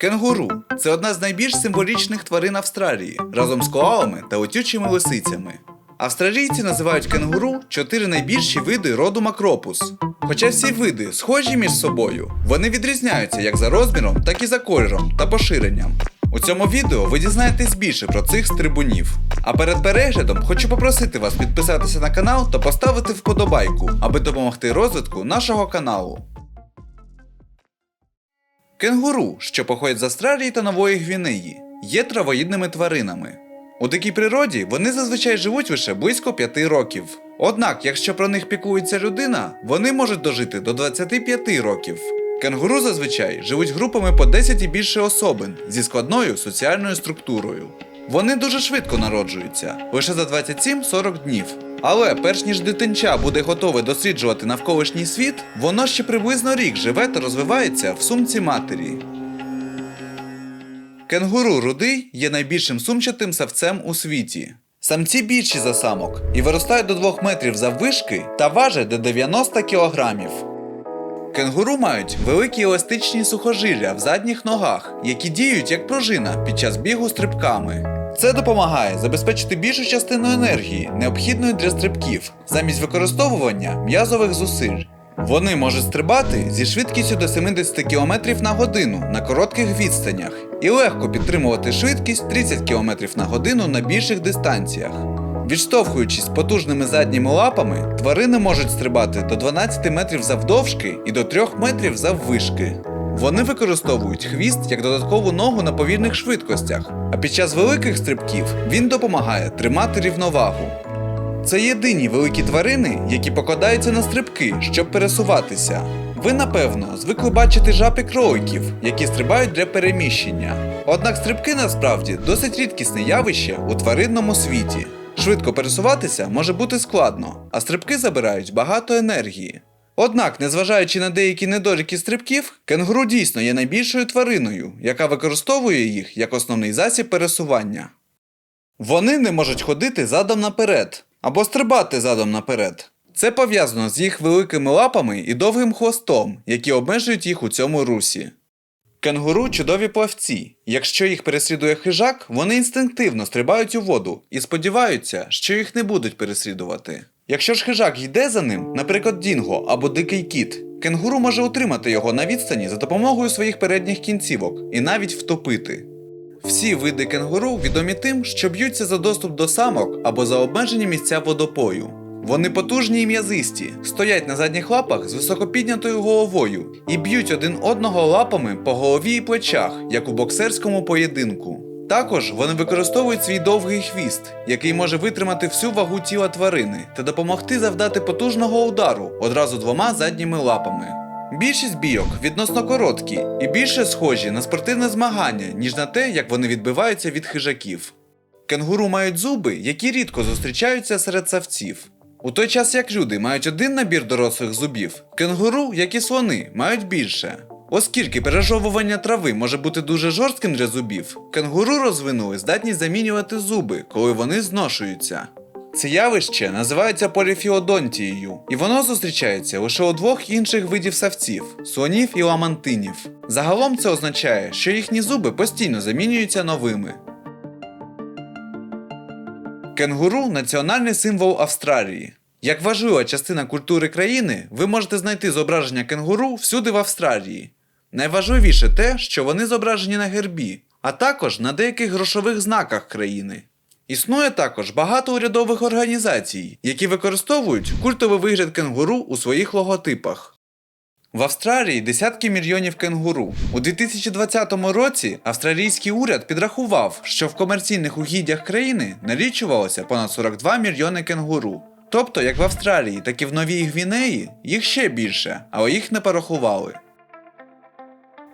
Кенгуру це одна з найбільш символічних тварин Австралії разом з коалами та летючими лисицями. Австралійці називають кенгуру чотири найбільші види роду макропус. Хоча всі види схожі між собою, вони відрізняються як за розміром, так і за кольором та поширенням. У цьому відео ви дізнаєтесь більше про цих стрибунів. А перед переглядом хочу попросити вас підписатися на канал та поставити вподобайку, аби допомогти розвитку нашого каналу. Кенгуру, що походять з Австралії та Нової Гвінеї, є травоїдними тваринами. У дикій природі вони зазвичай живуть лише близько 5 років. Однак, якщо про них піклується людина, вони можуть дожити до 25 років. Кенгуру зазвичай живуть групами по 10 і більше особин зі складною соціальною структурою. Вони дуже швидко народжуються, лише за 27-40 днів. Але перш ніж дитинча буде готове досліджувати навколишній світ, воно ще приблизно рік живе та розвивається в сумці матері. Кенгуру рудий є найбільшим сумчатим савцем у світі. Самці більші за самок і виростають до 2 метрів заввишки та важать до 90 кілограмів. Кенгуру мають великі еластичні сухожилля в задніх ногах, які діють як пружина під час бігу стрибками. Це допомагає забезпечити більшу частину енергії, необхідної для стрибків, замість використовування м'язових зусиль. Вони можуть стрибати зі швидкістю до 70 км на годину на коротких відстанях і легко підтримувати швидкість 30 км на годину на більших дистанціях. Відштовхуючись потужними задніми лапами, тварини можуть стрибати до 12 метрів завдовжки і до 3 метрів заввишки. Вони використовують хвіст як додаткову ногу на повільних швидкостях, а під час великих стрибків він допомагає тримати рівновагу. Це єдині великі тварини, які покладаються на стрибки, щоб пересуватися. Ви, напевно, звикли бачити жаб і які стрибають для переміщення. Однак стрибки насправді досить рідкісне явище у тваринному світі. Швидко пересуватися може бути складно, а стрибки забирають багато енергії. Однак, незважаючи на деякі недоліки стрибків, кенгуру дійсно є найбільшою твариною, яка використовує їх як основний засіб пересування. Вони не можуть ходити задом наперед або стрибати задом наперед. Це пов'язано з їх великими лапами і довгим хвостом, які обмежують їх у цьому русі. Кенгуру чудові плавці. Якщо їх переслідує хижак, вони інстинктивно стрибають у воду і сподіваються, що їх не будуть переслідувати. Якщо ж хижак йде за ним, наприклад, Дінго або дикий кіт, кенгуру може утримати його на відстані за допомогою своїх передніх кінцівок і навіть втопити. Всі види кенгуру відомі тим, що б'ються за доступ до самок або за обмежені місця водопою. Вони потужні і м'язисті, стоять на задніх лапах з високопіднятою головою і б'ють один одного лапами по голові і плечах, як у боксерському поєдинку. Також вони використовують свій довгий хвіст, який може витримати всю вагу тіла тварини та допомогти завдати потужного удару одразу двома задніми лапами. Більшість бійок відносно короткі і більше схожі на спортивне змагання, ніж на те, як вони відбиваються від хижаків. Кенгуру мають зуби, які рідко зустрічаються серед савців. У той час як люди мають один набір дорослих зубів, кенгуру, як і слони, мають більше. Оскільки пережовування трави може бути дуже жорстким для зубів, кенгуру розвинули здатність замінювати зуби, коли вони зношуються. Це явище називається поліфіодонтією, і воно зустрічається лише у двох інших видів савців слонів і ламантинів. Загалом це означає, що їхні зуби постійно замінюються новими. Кенгуру національний символ Австралії. Як важлива частина культури країни, ви можете знайти зображення кенгуру всюди в Австралії. Найважливіше те, що вони зображені на гербі, а також на деяких грошових знаках країни. Існує також багато урядових організацій, які використовують культовий вигляд кенгуру у своїх логотипах. В Австралії десятки мільйонів кенгуру. У 2020 році австралійський уряд підрахував, що в комерційних угіддях країни налічувалося понад 42 мільйони кенгуру. Тобто, як в Австралії, так і в Новій Гвінеї їх ще більше, але їх не порахували.